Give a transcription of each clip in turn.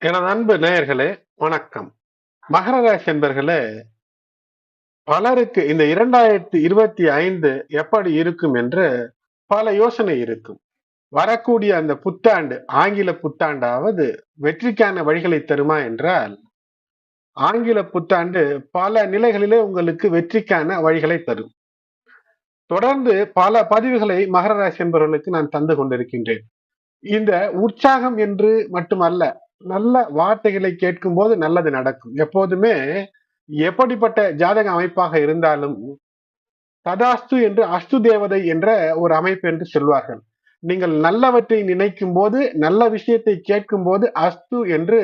எனது அன்பு நேயர்களே வணக்கம். மகர ராசி என்பர்களே பலருக்கு இந்த இரண்டாயிரத்தி இருபத்தி ஐந்து எப்படி இருக்கும் என்று பல யோசனை இருக்கும். வரக்கூடிய அந்த புத்தாண்டு ஆங்கில புத்தாண்டாவது வெற்றிக்கான வழிகளை தருமா என்றால் ஆங்கில புத்தாண்டு பல நிலைகளிலே உங்களுக்கு வெற்றிக்கான வழிகளை தரும். தொடர்ந்து பல பதிவுகளை மகர ராசி என்பவர்களுக்கு நான் தந்து கொண்டிருக்கின்றேன். இந்த உற்சாகம் என்று மட்டுமல்ல நல்ல வார்த்தைகளை கேட்கும் போது நல்லது நடக்கும். எப்போதுமே எப்படிப்பட்ட ஜாதக அமைப்பாக இருந்தாலும் ததாஸ்து என்று அஸ்து தேவதை என்ற ஒரு அமைப்பு என்று சொல்வார்கள். நீங்கள் நல்லவற்றை நினைக்கும் போது நல்ல விஷயத்தை கேட்கும் போது அஸ்து என்று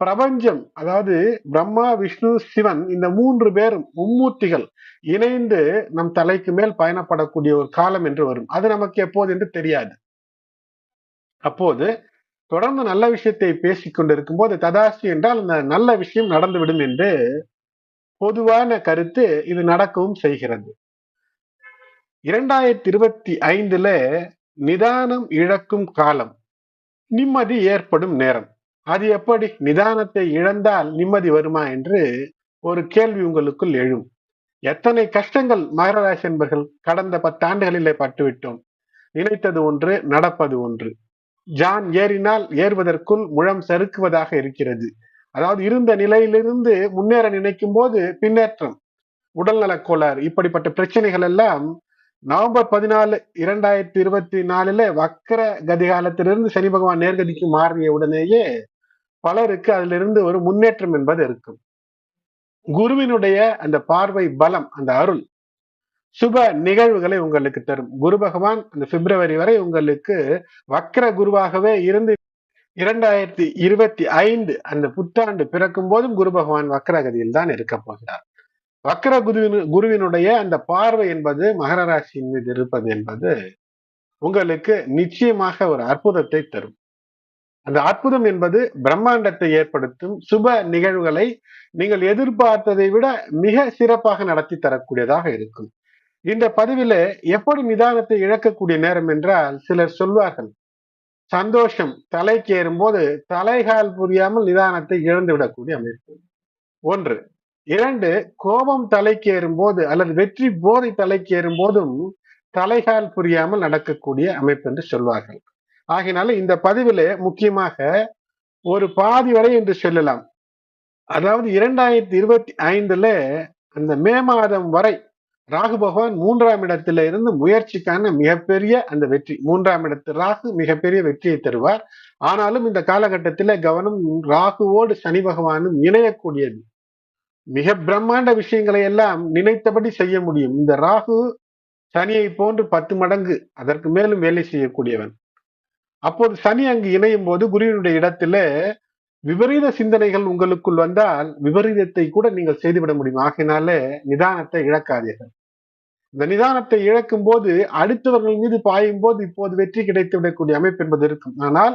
பிரபஞ்சம் அதாவது பிரம்மா விஷ்ணு சிவன் இந்த மூன்று பேரும் மும்மூர்த்திகள் இணைந்து நம் தலைக்கு மேல் பயணப்படக்கூடிய ஒரு காலம் என்று வரும். அது நமக்கு எப்போது என்று தெரியாது. அப்போது தொடர்ந்து நல்ல விஷயத்தை பேசிக் கொண்டிருக்கும் போது ததாசி என்றால் அந்த நல்ல விஷயம் நடந்துவிடும் என்று பொதுவான கருத்து இது நடக்கவும் செய்கிறது. இரண்டாயிரத்தி இருபத்தி ஐந்துல நிதானம் இழக்கும் காலம் நிம்மதி ஏற்படும் நேரம். அது எப்படி? நிதானத்தை இழந்தால் நிம்மதி வருமா என்று ஒரு கேள்வி உங்களுக்குள் எழும். எத்தனை கஷ்டங்கள் மகராசி என்பர்கள் கடந்த பத்தாண்டுகளிலே பட்டுவிட்டோம். நினைத்தது ஒன்று நடப்பது ஒன்று. ஜான் ஏறினால் ஏறுவதற்குள் முழம் சறுக்குவதாக இருக்கிறது. அதாவது இருந்த நிலையிலிருந்து முன்னேற நினைக்கும் போது பின்னேற்றம் உடல்நலக் கோளாறு இப்படிப்பட்ட பிரச்சனைகள் எல்லாம் நவம்பர் பதினாலு இரண்டாயிரத்தி இருபத்தி நாலுல வக்கர கதிகாலத்திலிருந்து சனி பகவான் நேர்கதிக்கு மாறிய உடனேயே பலருக்கு அதிலிருந்து ஒரு முன்னேற்றம் என்பது இருக்கும். குருவினுடைய அந்த பார்வை பலம் அந்த அருள் சுப நிகழ்வுகளை உங்களுக்கு தரும். குரு பகவான் அந்த பிப்ரவரி வரை உங்களுக்கு வக்கர குருவாகவே இருந்து இரண்டாயிரத்தி இருபத்தி ஐந்து அந்த புத்தாண்டு பிறக்கும் போதும் குரு பகவான் வக்கரகதியில் தான் இருக்க போகிறார். வக்கர குருவின் குருவினுடைய அந்த பார்வை என்பது மகர ராசியின் மீது இருப்பது என்பது உங்களுக்கு நிச்சயமாக ஒரு அற்புதத்தை தரும். அந்த அற்புதம் என்பது பிரம்மாண்டத்தை ஏற்படுத்தும் சுப நிகழ்வுகளை நீங்கள் எதிர்பார்த்ததை விட மிக சிறப்பாக நடத்தி தரக்கூடியதாக இருக்கும். இந்த பதிவில எப்படி நிதானத்தை இழக்கக்கூடிய நேரம் என்றால் சிலர் சொல்வார்கள் சந்தோஷம் தலைக்கு ஏறும்போது தலைகால் புரியாமல் நிதானத்தை இழந்து விடக்கூடிய அமைப்பு. ஒன்று. இரண்டு கோபம் தலைக்கு ஏறும்போது அல்லது வெற்றி போதை தலைக்கு ஏறும் போதும் தலைகால் புரியாமல் நடக்கக்கூடிய அமைப்பு என்று சொல்வார்கள். ஆகினால இந்த பதிவிலே முக்கியமாக ஒரு பாதி வரை என்று சொல்லலாம். அதாவது இரண்டாயிரத்தி இருபத்தி ஐந்துல அந்த மே மாதம் வரை ராகு பகவான் மூன்றாம் இடத்துல இருந்து முயற்சிக்கான மிகப்பெரிய அந்த வெற்றி. மூன்றாம் இடத்து ராகு மிகப்பெரிய வெற்றியை தருவார். ஆனாலும் இந்த காலகட்டத்தில் கவனம் ராகுவோடு சனி பகவானும் இணையக்கூடியது. மிக பிரம்மாண்ட விஷயங்களை எல்லாம் நினைத்தபடி செய்ய முடியும். இந்த ராகு சனியை போன்று பத்து மடங்கு அதற்கு மேலும் வேலை செய்யக்கூடியவன். அப்போது சனி அங்கு இணையும் போது குருவினுடைய இடத்துல விபரீத சிந்தனைகள் உங்களுக்குள் வந்தால் விபரீதத்தை கூட நீங்கள் செய்துவிட முடியும். ஆகினாலே நிதானத்தை இழக்காதீர்கள். இந்த நிதானத்தை இழக்கும் போது அடுத்தவர்கள் மீது பாயும் போது இப்போது வெற்றி கிடைத்து விடக்கூடிய அமைப்பு என்பது இருக்கும். ஆனால்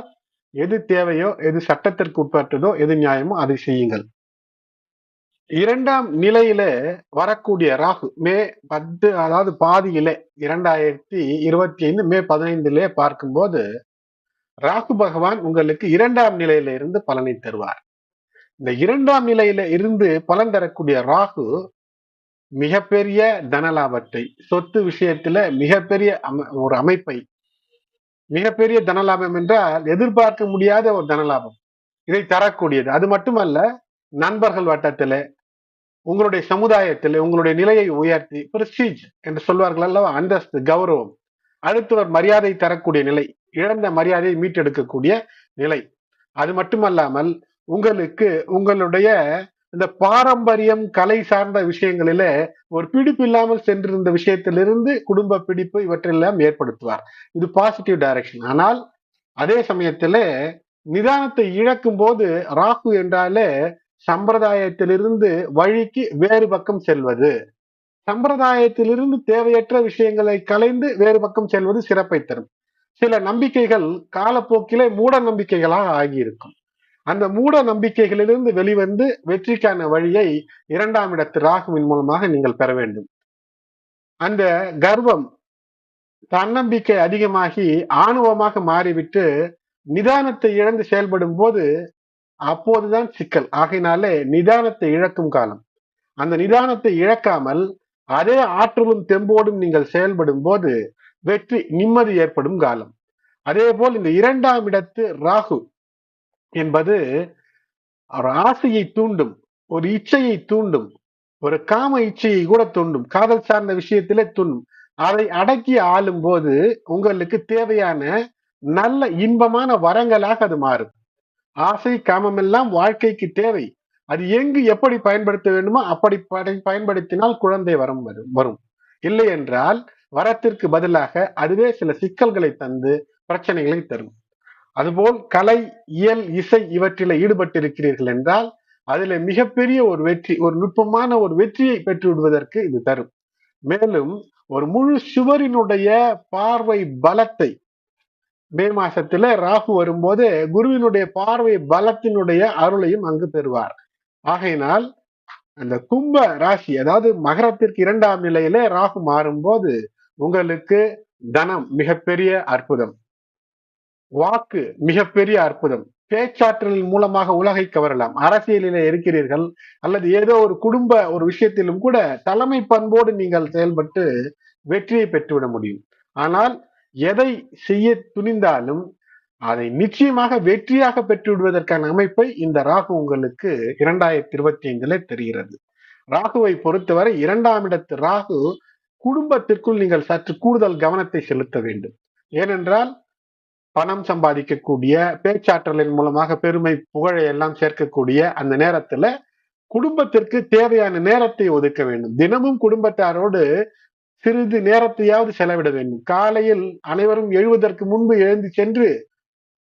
எது தேவையோ எது சட்டத்திற்கு உட்பட்டதோ எது நியாயமோ அதை செய்யுங்கள். இரண்டாம் நிலையில வரக்கூடிய ராகு மே பத்து அதாவது பாதியில இரண்டாயிரத்தி இருபத்தி ஐந்து மே பதினைந்துல பார்க்கும்போது ராகு பகவான் உங்களுக்கு இரண்டாம் நிலையில இருந்து பலனை தருவார். இந்த இரண்டாம் நிலையில இருந்து பலன் தரக்கூடிய ராகு மிகப்பெரிய தனலாபத்தை சொத்து விஷயத்துல மிகப்பெரிய ஒரு அமைப்பை. மிகப்பெரிய தனலாபம் என்றால் எதிர்பார்க்க முடியாத ஒரு தனலாபம். இதை தரக்கூடியது. அது மட்டுமல்ல நண்பர்கள் வட்டத்துல உங்களுடைய சமுதாயத்தில் உங்களுடைய நிலையை உயர்த்தி பிரஸ்டீஜ் என்று சொல்வார்கள் அல்லவா? அந்தஸ்து கௌரவம். அடுத்தவர் மரியாதை தரக்கூடிய நிலை இழந்த மரியாதையை மீட்டெடுக்கக்கூடிய நிலை. அது மட்டுமல்லாமல் உங்களுக்கு உங்களுடைய இந்த பாரம்பரியம் கலை சார்ந்த விஷயங்களில ஒரு பிடிப்பு இல்லாமல் சென்றிருந்த விஷயத்திலிருந்து குடும்ப பிடிப்பு இவற்றெல்லாம் ஏற்படுத்துவார். இது பாசிட்டிவ் டைரக்ஷன் ஆனால் அதே சமயத்துல நிதானத்தை இழக்கும் போது ராகு என்றாலே சம்பிரதாயத்திலிருந்து வழிக்கு வேறு பக்கம் செல்வது. சம்பிரதாயத்திலிருந்து தேவையற்ற விஷயங்களை கலைந்து வேறு பக்கம் செல்வது சிறப்பை தரும். சில நம்பிக்கைகள் காலப்போக்கிலே மூட நம்பிக்கைகளாக ஆகியிருக்கும். அந்த மூட நம்பிக்கைகளிலிருந்து வெளிவந்து வெற்றிக்கான வழியை இரண்டாம் இடத்து ராகுவின் மூலமாக நீங்கள் பெற வேண்டும். அந்த கர்வம் தன்னம்பிக்கை அதிகமாகி ஆணவமாக மாறிவிட்டு நிதானத்தை இழந்து செயல்படும் போது அப்போதுதான் சிக்கல். ஆகையினாலே நிதானத்தை இழக்கும் காலம். அந்த நிதானத்தை இழக்காமல் அதே ஆற்றலும் தெம்போடும் நீங்கள் செயல்படும் போது வெற்றி நிம்மதி ஏற்படும் காலம். அதே போல் இந்த இரண்டாம் இடத்து ராகு என்பது ஒரு ஆசையை தூண்டும் ஒரு இச்சையை தூண்டும் ஒரு காம இச்சையை கூட தூண்டும் காதல் சார்ந்த விஷயத்திலே தூண்டும். அதை அடக்கி ஆளும் போது உங்களுக்கு தேவையான நல்ல இன்பமான வரங்களாக அது மாறும். ஆசை காமம் எல்லாம் வாழ்க்கைக்கு தேவை. அது எங்கு எப்படி பயன்படுத்த வேண்டுமோ அப்படி பயன்படுத்தினால் குழந்தை வரம் வரும் வரும். இல்லை என்றால் வரத்திற்கு பதிலாக அதுவே சில சிக்கல்களை தந்து பிரச்சனைகளை தரும். அதுபோல் கலை இயல் இசை இவற்றில ஈடுபட்டிருக்கிறீர்கள் என்றால் அதுல மிகப்பெரிய ஒரு வெற்றி ஒரு நுட்பமான ஒரு வெற்றியை பெற்று விடுவதற்கு இது தரும். மேலும் ஒரு முழு சுவரினுடைய பார்வை பலத்தை மே மாசத்துல ராகு வரும்போது குருவினுடைய பார்வை பலத்தினுடைய அருளையும் அங்கு பெறுவார். ஆகையினால் அந்த கும்ப ராசி அதாவது மகரத்திற்கு இரண்டாம் நிலையிலே ராகு மாறும்போது உங்களுக்கு தனம் மிகப்பெரிய அற்புதம். வாக்கு மிகப்பெரிய அற்புதம். பேச்சாற்றலின் மூலமாக உலகை கவரலாம். அரசியலில இருக்கிறீர்கள் அல்லது ஏதோ ஒரு குடும்ப ஒரு விஷயத்திலும் கூட தலைமை பண்போடு நீங்கள் செயல்பட்டு வெற்றியை பெற்றுவிட முடியும். ஆனால் எதை செய்ய துணிந்தாலும் அதை நிச்சயமாக வெற்றியாக பெற்றுவிடுவதற்கான அமைப்பை இந்த ராகு உங்களுக்கு இரண்டாயிரத்தி இருபத்தி ஐந்துல தெரிகிறது. ராகுவை பொறுத்தவரை இரண்டாம் இடத்து ராகு குடும்பத்திற்குள் நீங்கள் சற்று கூடுதல் கவனத்தை செலுத்த வேண்டும். ஏனென்றால் பணம் சம்பாதிக்கக்கூடிய பேச்சாற்றலின் மூலமாக பெருமை புகழை எல்லாம் சேர்க்கக்கூடிய அந்த நேரத்துல குடும்பத்திற்கு தேவையான நேரத்தை ஒதுக்க வேண்டும். தினமும் குடும்பத்தாரோடு சிறிது நேரத்தையாவது செலவிட வேண்டும். காலையில் அனைவரும் எழுவதற்கு முன்பு எழுந்து சென்று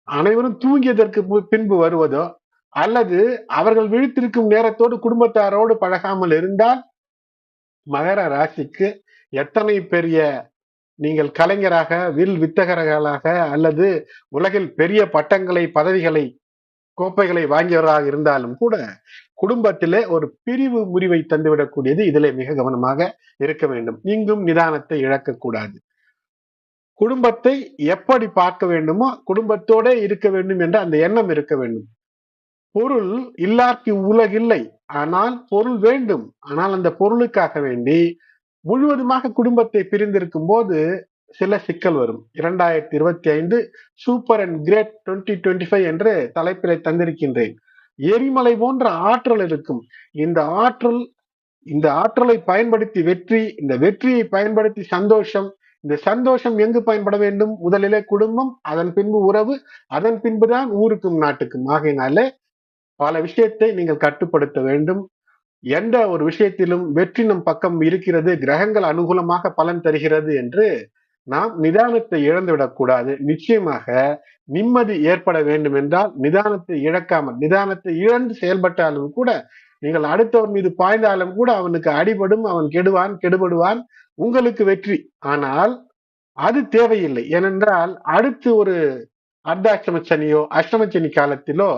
அனைவரும் தூங்கியதற்கு பின்பு வருவதோ அல்லது அவர்கள் விழித்திருக்கும் நேரத்தோடு குடும்பத்தாரோடு பழகாமல் இருந்தால் மகர ராசிக்கு எத்தனை பெரிய நீங்கள் கலைஞராக வில் வித்தகர்களாக அல்லது உலகில் பெரிய பட்டங்களை பதவிகளை கோப்பைகளை வாங்கியவராக இருந்தாலும் கூட குடும்பத்திலே ஒரு பிரிவு முறிவை தந்துவிடக்கூடியது இதிலே மிக கவனமாக இருக்க வேண்டும். இங்கும் நிதானத்தை இழக்கக்கூடாது. குடும்பத்தை எப்படி பார்க்க வேண்டுமோ குடும்பத்தோட இருக்க வேண்டும் என்ற அந்த எண்ணம் இருக்க வேண்டும். பொருள் இல்லார்க்கு உலகில்லை. ஆனால் பொருள் வேண்டும். ஆனால் அந்த பொருளுக்காக வேண்டி முழுவதுமாக குடும்பத்தை பிரிந்திருக்கும் போது சில சிக்கல் வரும். இரண்டாயிரத்தி இருபத்தி ஐந்து super and great twenty twenty five என்று தலைப்பிலை தந்திருக்கின்றேன். எரிமலை போன்ற ஆற்றல் இருக்கும். இந்த ஆற்றல் இந்த ஆற்றலை பயன்படுத்தி வெற்றி இந்த வெற்றியை பயன்படுத்தி சந்தோஷம் இந்த சந்தோஷம் எங்கு பயன்பட வேண்டும்? முதலிலே குடும்பம் அதன் பின்பு உறவு அதன் பின்புதான் ஊருக்கும் நாட்டுக்கும். ஆகையினாலே பல விஷயத்தை நீங்கள் கட்டுப்படுத்த வேண்டும். எந்த ஒரு விஷயத்திலும் வெற்றி நம் பக்கம் இருக்கிறது கிரகங்கள் அனுகூலமாக பலன் தருகிறது என்று நாம் நிதானத்தை இழந்துவிடக்கூடாது நிச்சயமாக நிம்மதி ஏற்பட வேண்டும் என்றால் நிதானத்தை இழக்காமல் நிதானத்தை இழந்து செயல்பட்டாலும் கூட நீங்கள் அடுத்தவன் மீது பாய்ந்தாலும் கூட அவனுக்கு அடிபடும் அவன் கெடுவான் கெடுபடுவான் உங்களுக்கு வெற்றி. ஆனால் அது தேவையில்லை. ஏனென்றால் அடுத்து ஒரு அர்த்தாஷ்டம சனியோ அஷ்டம சனி காலத்திலோ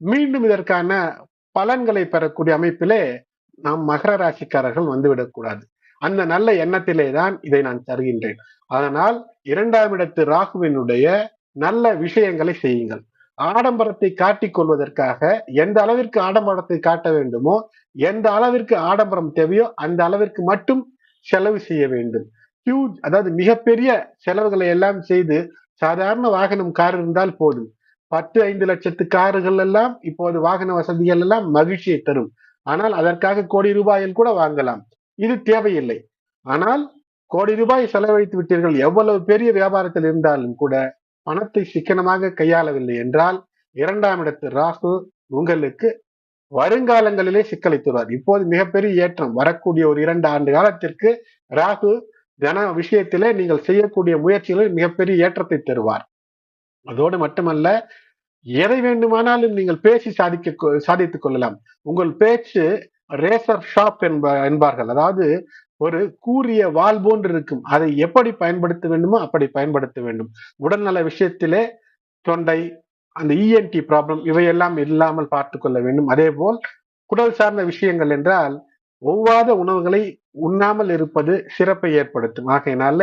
மீண்டும் இதற்கான பலன்களை பெறக்கூடிய அமைப்பிலே நாம் மகர ராசிக்காரர்கள் வந்துவிடக்கூடாது அந்த நல்ல எண்ணத்திலே தான் இதை நான் தருகின்றேன். அதனால் இரண்டாம் இடத்து ராகுவினுடைய நல்ல விஷயங்களை செய்யுங்கள். ஆடம்பரத்தை காட்டிக் கொள்வதற்காக எந்த அளவிற்கு ஆடம்பரத்தை காட்ட வேண்டுமோ எந்த அளவிற்கு ஆடம்பரம் தேவையோ அந்த அளவிற்கு மட்டும் செலவு செய்ய வேண்டும். ஹியூஜ் அதாவது மிகப்பெரிய செலவுகளை எல்லாம் செய்து சாதாரண வாகனம் கார் இருந்தால் போதும். பத்து ஐந்து லட்சத்து கார்கள் எல்லாம் இப்போது வாகன வசதிகள் எல்லாம் மகிழ்ச்சியை தரும். ஆனால் அதற்காக கோடி ரூபாயில் கூட வாங்கலாம். இது தேவையில்லை. ஆனால் கோடி ரூபாய் செலவழித்து விட்டீர்கள். எவ்வளவு பெரிய வியாபாரத்தில் இருந்தாலும் கூட பணத்தை சிக்கனமாக கையாளவில்லை என்றால் இரண்டாம் இடத்து ராகு உங்களுக்கு வருங்காலங்களிலே சிக்கலை தருவார். இப்போது மிகப்பெரிய ஏற்றம் வரக்கூடிய ஒரு இரண்டு ஆண்டு காலத்திற்கு ராகு தன விஷயத்திலே நீங்கள் செய்யக்கூடிய முயற்சிகளில் மிகப்பெரிய ஏற்றத்தை தருவார். அதோடு மட்டுமல்ல எதை வேண்டுமானாலும் நீங்கள் பேசி சாதிக்க சாதித்துக் கொள்ளலாம். உங்கள் பேச்சு ரேசர் ஷாப் என்ப என்பார்கள். அதாவது ஒரு கூறிய வால் போன்று இருக்கும். அதை எப்படி பயன்படுத்த வேண்டுமோ அப்படி பயன்படுத்த வேண்டும். உடல்நல விஷயத்திலே தொண்டை அந்த இஎன்டி ப்ராப்ளம் இவையெல்லாம் இல்லாமல் பார்த்து கொள்ள வேண்டும். அதே போல் குடல் சார்ந்த விஷயங்கள் என்றால் ஒவ்வாத உணவுகளை உண்ணாமல் இருப்பது சிறப்பை ஏற்படுத்தும். ஆகையினால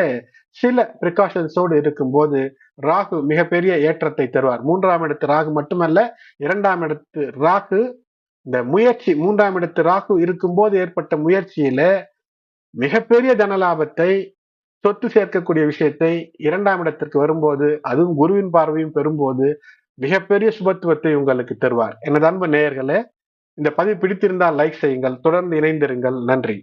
சில பிரிகாஷன்ஸோடு இருக்கும்போது ராகு மிகப்பெரிய ஏற்றத்தை தருவார். மூன்றாம் இடத்து ராகு மட்டுமல்ல இரண்டாம் இடத்து ராகு இந்த முயற்சி மூன்றாம் இடத்து ராகு இருக்கும்போது ஏற்பட்ட முயற்சியில மிகப்பெரிய தனலாபத்தை சொத்து சேர்க்கக்கூடிய விஷயத்தை இரண்டாம் இடத்திற்கு வரும்போது அதுவும் குருவின் பார்வையும் பெறும்போது மிகப்பெரிய சுபத்துவத்தை உங்களுக்கு தருவார். எனது அன்பு நேயர்களே இந்த பதிவு பிடித்திருந்தால் லைக் செய்யுங்கள் தொடர்ந்து இணைந்திருங்கள். நன்றி.